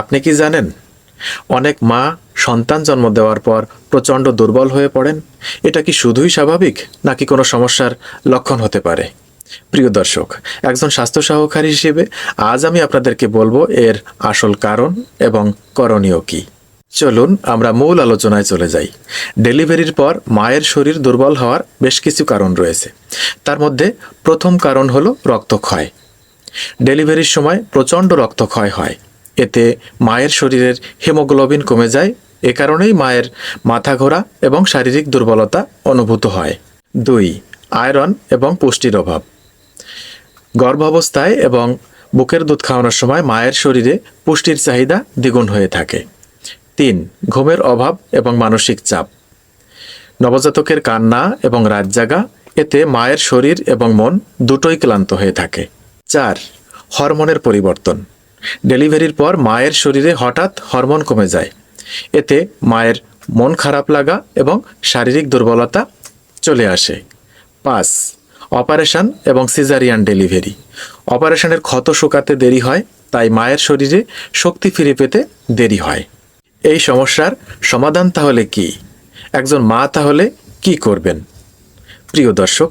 আপনি কি জানেন? অনেক মা সন্তান জন্ম দেওয়ার পর প্রচণ্ড দুর্বল হয়ে পড়েন। এটা কি শুধুই স্বাভাবিক, নাকি কোনো সমস্যার লক্ষণ হতে পারে? প্রিয় দর্শক, একজন স্বাস্থ্য সহকারী হিসেবে আজ আমি আপনাদেরকে বলব এর আসল কারণ এবং করণীয় কী। চলুন আমরা মূল আলোচনায় চলে যাই। ডেলিভারির পর মায়ের শরীর দুর্বল হওয়ার বেশ কিছু কারণ রয়েছে। তার মধ্যে প্রথম কারণ হলো রক্তক্ষয়। ডেলিভারির সময় প্রচণ্ড রক্তক্ষয় হয়। এতে মায়ের শরীরের হেমোগ্লোবিন কমে যায়। এ কারণেই মায়ের মাথা ঘোরা এবং শারীরিক দুর্বলতা অনুভূত হয়। দুই, আয়রন এবং পুষ্টির অভাব। গর্ভাবস্থায় এবং বুকের দুধ খাওয়ানোর সময় মায়ের শরীরে পুষ্টির চাহিদা দ্বিগুণ হয়ে থাকে। তিন, ঘুমের অভাব এবং মানসিক চাপ। নবজাতকের কান্না এবং রাত জাগা এতে মায়ের শরীর এবং মন দুটোই ক্লান্ত হয়ে থাকে। চার, হরমোনের পরিবর্তন। ডেলিভারির পর মায়ের শরীরে হঠাৎ হরমোন কমে যায়। এতে মায়ের মন খারাপ লাগা এবং শারীরিক দুর্বলতা চলে আসে। পাঁচ, অপারেশন এবং সিজারিয়ান ডেলিভারি। অপারেশনের ক্ষত শুকাতে দেরি হয়, তাই মায়ের শরীরে শক্তি ফিরে পেতে দেরি হয়। এই সমস্যার সমাধান তাহলে কি? একজন মা তাহলে কি করবেন? প্রিয় দর্শক,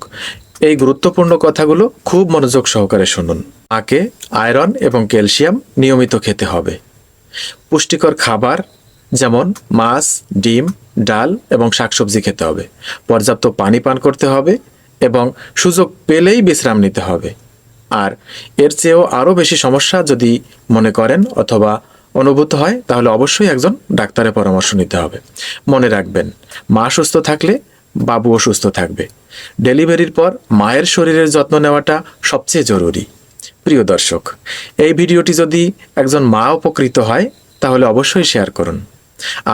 এই গুরুত্বপূর্ণ কথাগুলো খুব মনোযোগ সহকারে শুনুন। মাকে আয়রন এবং ক্যালসিয়াম নিয়মিত খেতে হবে। পুষ্টিকর খাবার যেমন মাছ, ডিম, ডাল এবং শাকসবজি খেতে হবে। পর্যাপ্ত পানি পান করতে হবে এবং সুযোগ পেলেই বিশ্রাম নিতে হবে। আর এর চেয়েও আরও বেশি সমস্যা যদি মনে করেন অথবা অনুভূত হয়, তাহলে অবশ্যই একজন ডাক্তারের পরামর্শ নিতে হবে। মনে রাখবেন, মা সুস্থ থাকলে বাবুও সুস্থ থাকবে। ডেলিভারির পর মায়ের শরীরের যত্ন নেওয়াটা সবচেয়ে জরুরি। প্রিয় দর্শক, এই ভিডিওটি যদি একজন মা উপকৃত হয়, তাহলে অবশ্যই শেয়ার করুন।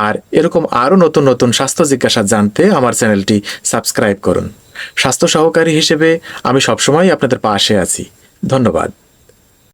আর এরকম আরও নতুন নতুন স্বাস্থ্য জিজ্ঞাসা জানতে আমার চ্যানেলটি সাবস্ক্রাইব করুন। স্বাস্থ্য সহকারী হিসেবে আমি সবসময় আপনাদের পাশে আছি। ধন্যবাদ।